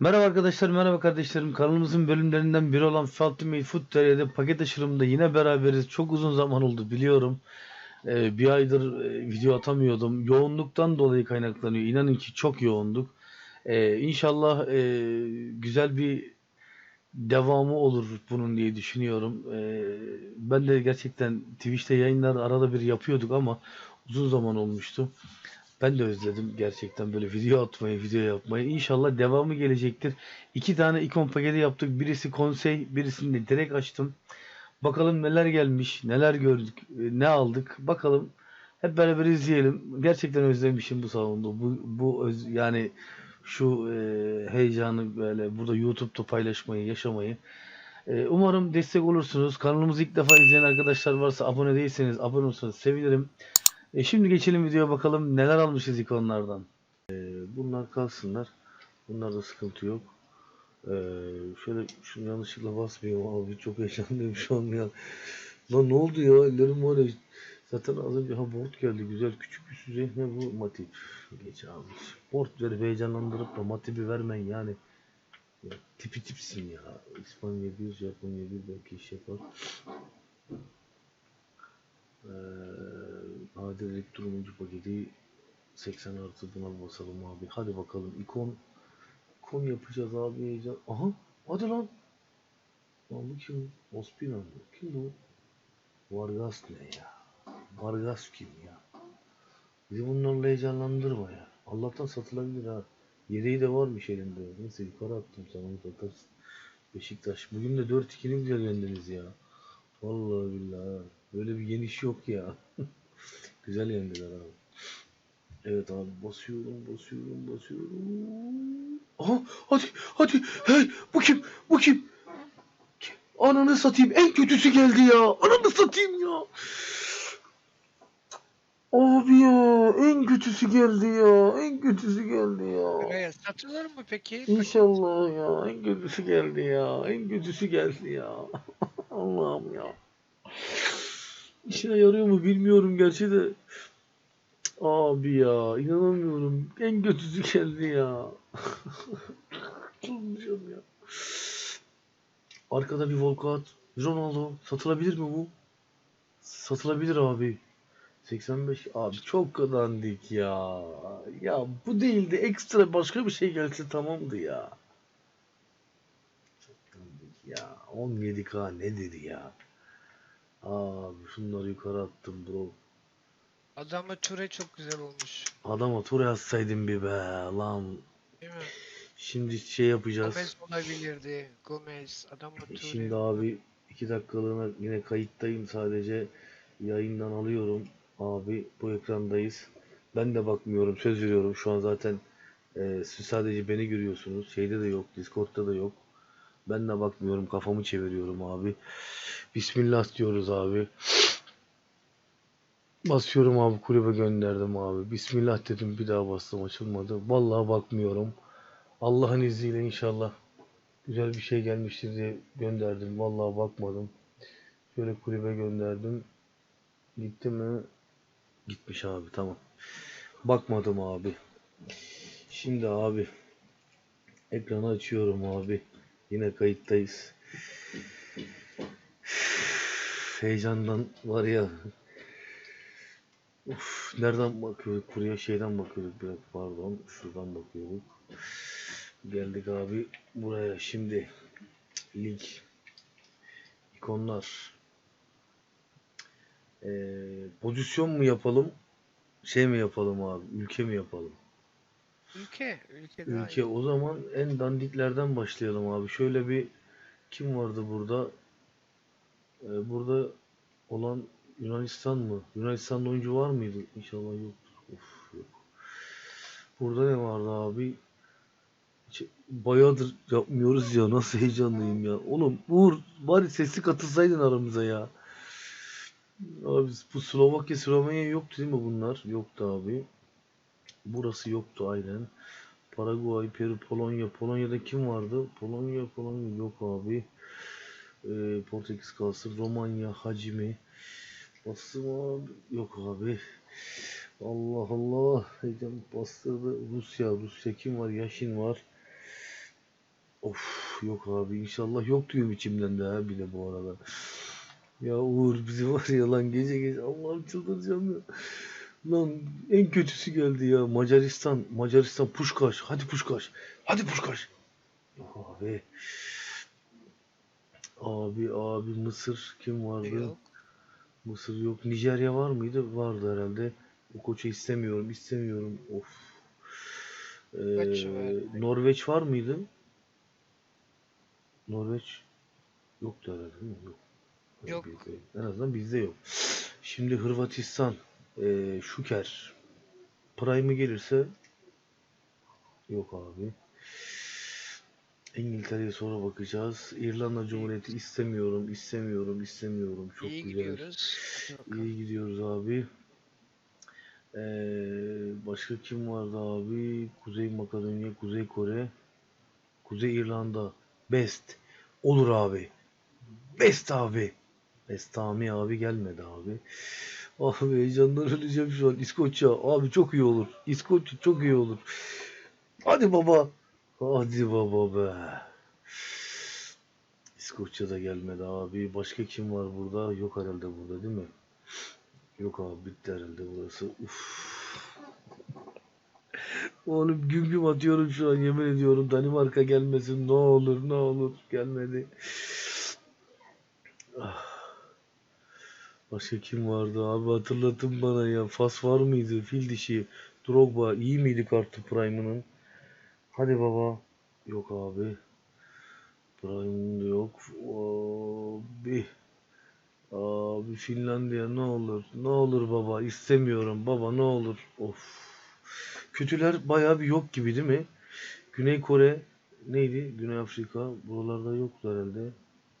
Merhaba arkadaşlar, merhaba kardeşlerim. Kanalımızın bölümlerinden biri olan Ultimate Food TR'de paket aşırımda yine beraberiz. Çok uzun zaman oldu biliyorum. Ee, bir aydır e, video atamıyordum. Yoğunluktan dolayı kaynaklanıyor. İnanın ki çok yoğunduk. Ee, inşallah e, güzel bir devamı olur bunun diye düşünüyorum. Ee, ben de gerçekten Twitch'te yayınlar arada bir yapıyorduk ama uzun zaman olmuştu. Ben de özledim gerçekten böyle video atmayı, video yapmayı. İnşallah devamı gelecektir. İki tane ikon paketi yaptık. Birisi konsey, birisini de direkt açtım. Bakalım neler gelmiş, neler gördük, e, ne aldık. Bakalım hep beraber izleyelim. Gerçekten özlemişim bu salonda. Bu, bu öz, yani şu e, heyecanı böyle burada YouTube'da paylaşmayı, yaşamayı. E, umarım destek olursunuz. Kanalımızı ilk defa izleyen arkadaşlar varsa abone değilseniz abone olursanız sevinirim. E şimdi geçelim videoya bakalım neler almışız ikonlardan. E, bunlar kalsınlar. Bunlarda sıkıntı yok. E, şöyle şunu yanlışlıkla basmayayım abi çok heyecanlıyım şu an ya. Lan ne oldu ya ellerim var ya. Zaten az önce ha board geldi güzel küçük bir süzey ne bu matip. Geç abi. Board verip heyecanlandırıp da matibi vermen yani. Ya, tipi tipsin ya. İspanya bir Japonya bir belki iş yapar. Ee, Nadirlik durumcu paketi 80 artı buna basalım abi. Hadi bakalım ikon ikon yapacağız abi. Aha hadi lan. Lan bu kim? Ospina mı? Kim bu? Vargas ne ya? Vargas kim ya? Bizi bunlarla heyecanlandırma ya. Allah'tan satılabilir ha. Yedeği de varmış elinde. Neyse yukarı attım sana onu satarsın. Beşiktaş. Bugün de 4-2'nin güzel yendiniz ya. Vallahi billahi. Böyle bir geniş yok ya. Güzel yendiler abi. Evet abi basıyorum basıyorum basıyorum. Aha hadi hadi hey bu kim bu kim? Kim? Ananı satayım en kötüsü geldi ya. Ananı satayım ya. Abi ya en kötüsü geldi ya. En kötüsü geldi ya. Buraya satılır mı peki? İnşallah ya en kötüsü geldi ya. En kötüsü geldi ya. Allah'ım ya. İşine yarıyor mu bilmiyorum gerçi de. Abi ya inanamıyorum. En kötüsü geldi ya. Çıldıracağım ya. Arkada bir Volkat. Ronaldo. Satılabilir mi bu? Satılabilir abi. 85 abi çok dandik ya. Ya bu değildi ekstra başka bir şey gelse tamamdı ya. Çok dandik ya. 17k nedir ya? Abi şunları yukarı attım bro. Adamı Ture çok güzel olmuş. Adama tur yazsaydın bir be lan. Değil mi? Şimdi şey yapacağız. Gomez olabilirdi. Gomez. Adamı Ture. Şimdi abi iki dakikalığına yine kayıttayım sadece yayından alıyorum abi bu ekrandayız. Ben de bakmıyorum söz veriyorum şu an zaten e, siz sadece beni görüyorsunuz şeyde de yok Discord'da da yok. Ben de bakmıyorum kafamı çeviriyorum abi. Bismillah diyoruz abi. Basıyorum abi kulübe gönderdim abi. Bismillah dedim bir daha bastım açılmadı. Vallahi bakmıyorum. Allah'ın izniyle inşallah güzel bir şey gelmiştir diye gönderdim. Vallahi bakmadım. Şöyle kulübe gönderdim. Gitti mi? Gitmiş abi tamam. Bakmadım abi. Şimdi abi ekranı açıyorum abi. Yine kayıttayız. Heyecandan var ya. Uf, nereden bakıyorduk? Buraya şeyden bakıyorduk biraz pardon. Şuradan bakıyorduk. Geldik abi buraya şimdi. Lig. ikonlar. Ee, pozisyon mu yapalım? Şey mi yapalım abi? Ülke mi yapalım? Ülke. Ülke daha Ülke iyi. o zaman en dandiklerden başlayalım abi. Şöyle bir kim vardı burada? Ee, burada olan Yunanistan mı? Yunanistan'da oyuncu var mıydı? İnşallah yoktur. Of yok. Burada ne vardı abi? Hiç- Bayağıdır yapmıyoruz ya. Nasıl heyecanlıyım ya. Oğlum Uğur bari sesli katılsaydın aramıza ya. Abi bu Slovakya, Slovenya yoktu değil mi bunlar? Yoktu abi. Burası yoktu aynen. Paraguay, Peru, Polonya. Polonya'da kim vardı? Polonya, Polonya yok abi. Ee, Portekiz kalsın. Romanya, Hacimi. Bastım abi. Yok abi. Allah Allah. Heyecan bastırdı. Rusya, Rusya kim var? Yaşin var. Of yok abi inşallah yok diyorum içimden de ha bir de bu arada. Ya Uğur bizi var ya lan gece gece Allah'ım çıldıracağım ya. Lan en kötüsü geldi ya Macaristan Macaristan Puşkaş hadi Puşkaş hadi Puşkaş. Abi abi abi Mısır kim vardı? Yok. Mısır yok. Nijerya var mıydı? Vardı herhalde. O koçu istemiyorum, istemiyorum. Of. Ee? Norveç var mıydı? Norveç yoktu herhalde değil mi? Yok. Yok. En azından bizde yok. Şimdi Hırvatistan, ee, Şuker. Prime'ı gelirse yok abi. İngiltere'ye sonra bakacağız. İrlanda Cumhuriyeti istemiyorum, istemiyorum, istemiyorum. Çok İyi güzel. gidiyoruz. İyi gidiyoruz abi. Ee, başka kim vardı abi? Kuzey Makedonya, Kuzey Kore, Kuzey İrlanda. Best. Olur abi. Best abi. Bestami abi gelmedi abi. Abi heyecandan öleceğim şu an. İskoçya. Abi çok iyi olur. İskoçya çok iyi olur. Hadi baba. Hadi baba be. İskoçya da gelmedi abi. Başka kim var burada? Yok herhalde burada değil mi? Yok abi bitti herhalde burası. Uf. Oğlum güm güm atıyorum şu an yemin ediyorum. Danimarka gelmesin ne olur ne olur gelmedi. Ah. Başka kim vardı abi hatırlatın bana ya. Fas var mıydı? Fil dişi. Drogba iyi miydi kartı Prime'ının? Hadi baba. Yok abi. Prime'ın yok. Abi. Abi Finlandiya ne olur. Ne olur baba. istemiyorum baba ne olur. Of. Kötüler bayağı bir yok gibi değil mi? Güney Kore neydi? Güney Afrika. Buralarda yoktu herhalde.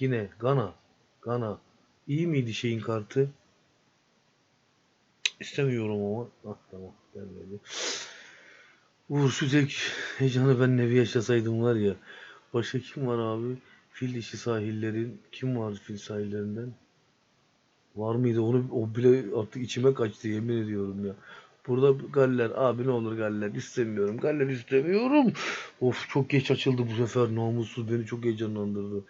Yine Gana. Gana. İyi miydi şeyin kartı? İstemiyorum ama. Ah tamam gelmedi. Uğur zevk heyecanı ben nevi yaşasaydım var ya. Başka kim var abi? Fil dişi sahillerin. Kim var fil sahillerinden? Var mıydı? Onu o bile artık içime kaçtı yemin ediyorum ya. Burada Galler abi ne olur Galler istemiyorum. Galler istemiyorum. Of çok geç açıldı bu sefer namussuz beni çok heyecanlandırdı.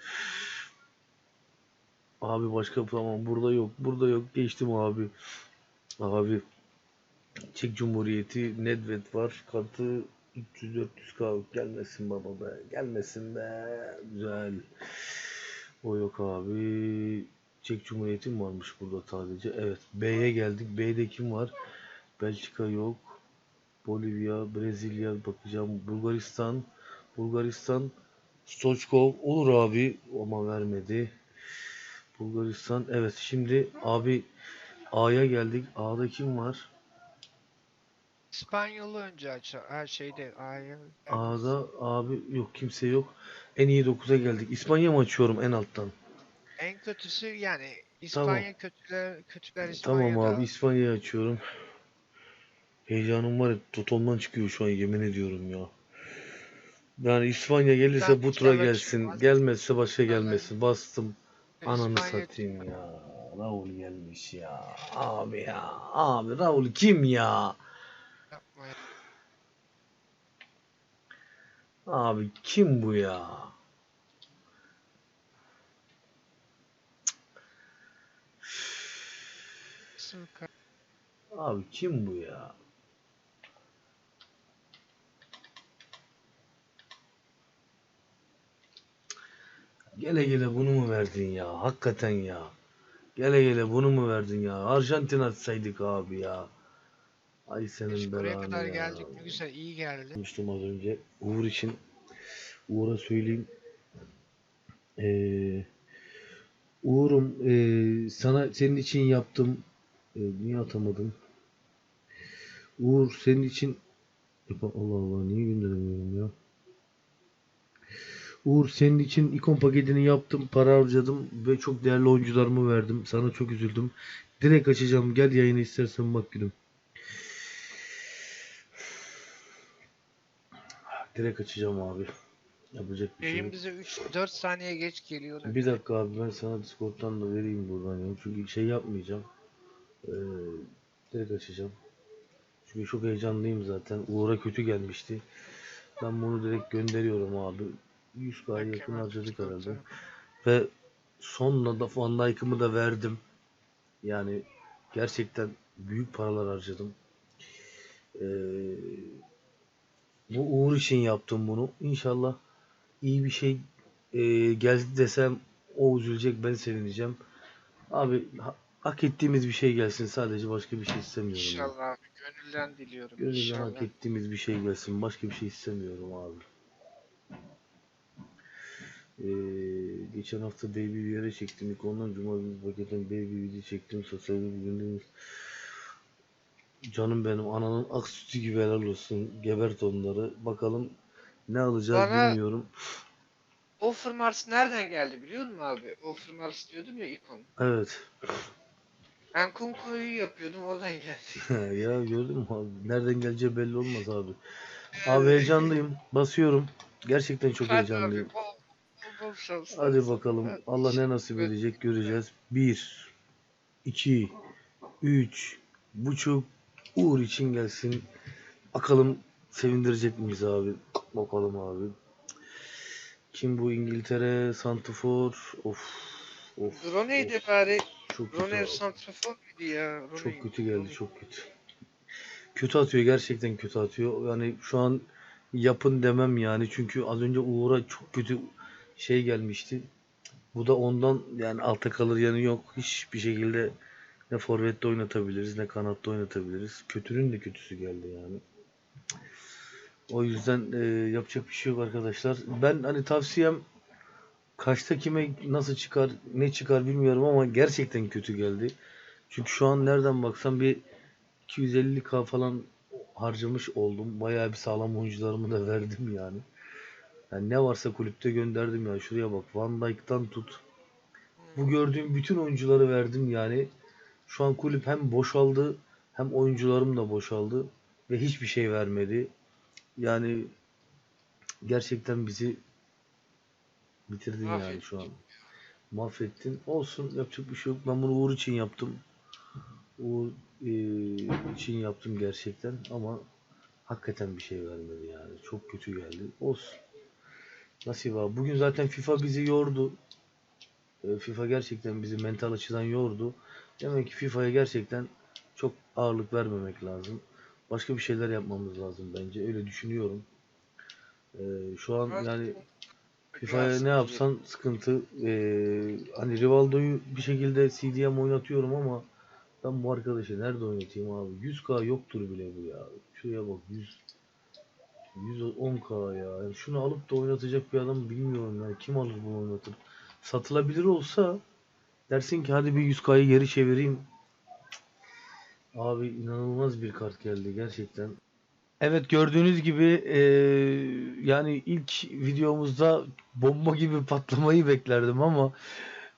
Abi başka tamam burada yok. Burada yok. Geçtim abi. Abi Çek Cumhuriyeti Nedved var. Kartı 300 400k gelmesin baba be. Gelmesin be. Güzel. O yok abi. Çek Cumhuriyeti varmış burada sadece? Evet. B'ye geldik. B'de kim var? Belçika yok. Bolivya, Brezilya bakacağım. Bulgaristan. Bulgaristan. Stoçkov olur abi ama vermedi. Bulgaristan. Evet şimdi abi A'ya geldik. A'da kim var? İspanyolu önce aç. Her şeyde. Aynen. A'da abi yok kimse yok. En iyi 9'a geldik. İspanya mı açıyorum en alttan? En kötüsü yani İspanya kötüler kötüler Tamam İspanya'da. abi İspanya'yı açıyorum. Heyecanım var ya çıkıyor şu an yemin ediyorum ya. Yani İspanya gelirse Ben bu hiç tura demek gelsin. Gelmezse başka gelmesin. Bastım. Ananı satayım ya. Raul gelmiş ya. Abi ya. Abi Raul kim ya? Yapma ya. Abi kim bu ya? Abi kim bu ya? Gele gele bunu mu verdin ya? Hakikaten ya. Gele gele bunu mu verdin ya? Arjantin atsaydık abi ya. Ay senin oraya belanı kadar ya. geldik. Ne güzel iyi geldi. Konuştum az önce. Uğur için. Uğur'a söyleyeyim. Ee, Uğur'um ee, sana senin için yaptım. Ee, niye atamadım? Uğur senin için Allah Allah niye gönderemiyorum ya? Uğur senin için ikon paketini yaptım, para harcadım ve çok değerli oyuncularımı verdim. Sana çok üzüldüm. Direkt açacağım. Gel yayını istersen bak gülüm. Direkt açacağım abi. Yapacak bir şey Yayın yok. bize 3-4 saniye geç geliyor. Bir dakika abi ben sana Discord'dan da vereyim buradan ya. Çünkü şey yapmayacağım. Ee, direkt açacağım. Çünkü çok heyecanlıyım zaten. Uğur'a kötü gelmişti. Ben bunu direkt gönderiyorum abi. 100K'ya yakın harcadık herhalde. Ve sonunda da Van Dijk'ımı da verdim. Yani gerçekten büyük paralar harcadım. Ee, bu uğur için yaptım bunu. İnşallah iyi bir şey e, geldi desem o üzülecek ben sevineceğim. Abi ha- hak ettiğimiz bir şey gelsin sadece başka bir şey istemiyorum. İnşallah abi. Gönülden diliyorum. Gönülden İnşallah. hak ettiğimiz bir şey gelsin. Başka bir şey istemiyorum abi. Ee, geçen hafta baby bir yere çektim. İlk ondan cuma günü paketten baby video çektim. Sosyal bir gündemiz. Canım benim ananın ak sütü gibi helal olsun. Gebert onları. Bakalım ne alacağız Bana- bilmiyorum. Offer Mars nereden geldi biliyor musun abi? Offer Mars diyordum ya ikon. Evet. Ben Kunko'yu yapıyordum oradan geldi. ya gördün mü abi? Nereden geleceği belli olmaz abi. Abi heyecanlıyım. Basıyorum. Gerçekten çok Hadi heyecanlıyım. abi, şans. Hadi bakalım. Allah ne nasip edecek göreceğiz. 1 2 3 buçuk Uğur için gelsin. Bakalım sevindirecek miyiz abi? Bakalım abi. Kim bu İngiltere Santifor? Of. Of. Rone'ydi of. bari. Çok. Rone abi. santrafor muydu ya? Rone, Çok kötü geldi, çok kötü. Kötü atıyor, gerçekten kötü atıyor. Yani şu an yapın demem yani. Çünkü az önce Uğur'a çok kötü şey gelmişti. Bu da ondan yani alta kalır yanı yok. Hiçbir şekilde ne forvette oynatabiliriz ne kanatta oynatabiliriz. Kötünün de kötüsü geldi yani. O yüzden e, yapacak bir şey yok arkadaşlar. Ben hani tavsiyem kaçta kime nasıl çıkar ne çıkar bilmiyorum ama gerçekten kötü geldi. Çünkü şu an nereden baksam bir 250k falan harcamış oldum. Bayağı bir sağlam oyuncularımı da verdim yani. Yani ne varsa kulüpte gönderdim ya. Şuraya bak Van Dijk'tan tut. Bu gördüğüm bütün oyuncuları verdim yani. Şu an kulüp hem boşaldı hem oyuncularım da boşaldı ve hiçbir şey vermedi. Yani gerçekten bizi bitirdin yani Mahvettin. şu an. Mahvettin. Olsun yapacak bir şey yok. Ben bunu Uğur için yaptım. Uğur eee, için yaptım gerçekten ama hakikaten bir şey vermedi yani. Çok kötü geldi. Olsun. Nasip abi. Bugün zaten FIFA bizi yordu. Eee, FIFA gerçekten bizi mental açıdan yordu. Demek ki FIFA'ya gerçekten çok ağırlık vermemek lazım. Başka bir şeyler yapmamız lazım bence. Öyle düşünüyorum. Eee, şu an yani FIFA'ya ne yapsan sıkıntı. Ee, hani Rivaldo'yu bir şekilde CDM oynatıyorum ama ben bu arkadaşı nerede oynatayım abi? 100k yoktur bile bu ya. Şuraya bak 100 110k ya. Şunu alıp da oynatacak bir adam bilmiyorum yani. Kim alır bunu oynatır? Satılabilir olsa dersin ki hadi bir 100k'yı geri çevireyim. Abi inanılmaz bir kart geldi gerçekten. Evet gördüğünüz gibi eee, yani ilk videomuzda bomba gibi patlamayı beklerdim ama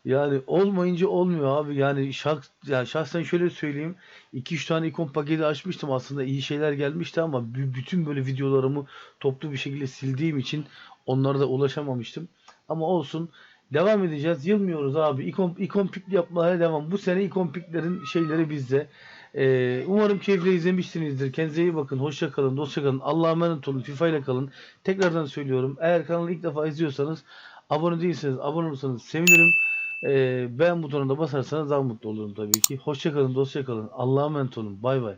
yani olmayınca olmuyor abi. Yani şah, yani şahsen şöyle söyleyeyim. 2-3 tane ikon paketi açmıştım aslında iyi şeyler gelmişti ama bü- bütün böyle videolarımı toplu bir şekilde sildiğim için onlara da ulaşamamıştım. Ama olsun. Devam edeceğiz. Yılmıyoruz abi. İkon, ikon pik yapmaya devam. Bu sene ikon piklerin şeyleri bizde. Ee, umarım keyifle izlemişsinizdir. Kendinize iyi bakın. Hoşça kalın. Dostça kalın. Allah'a emanet olun. FIFA ile kalın. Tekrardan söylüyorum. Eğer kanalı ilk defa izliyorsanız abone değilseniz abone olursanız sevinirim. Ee, beğen butonuna basarsanız daha mutlu olurum tabii ki. Hoşça kalın. Dostça kalın. Allah'a emanet olun. Bay bay.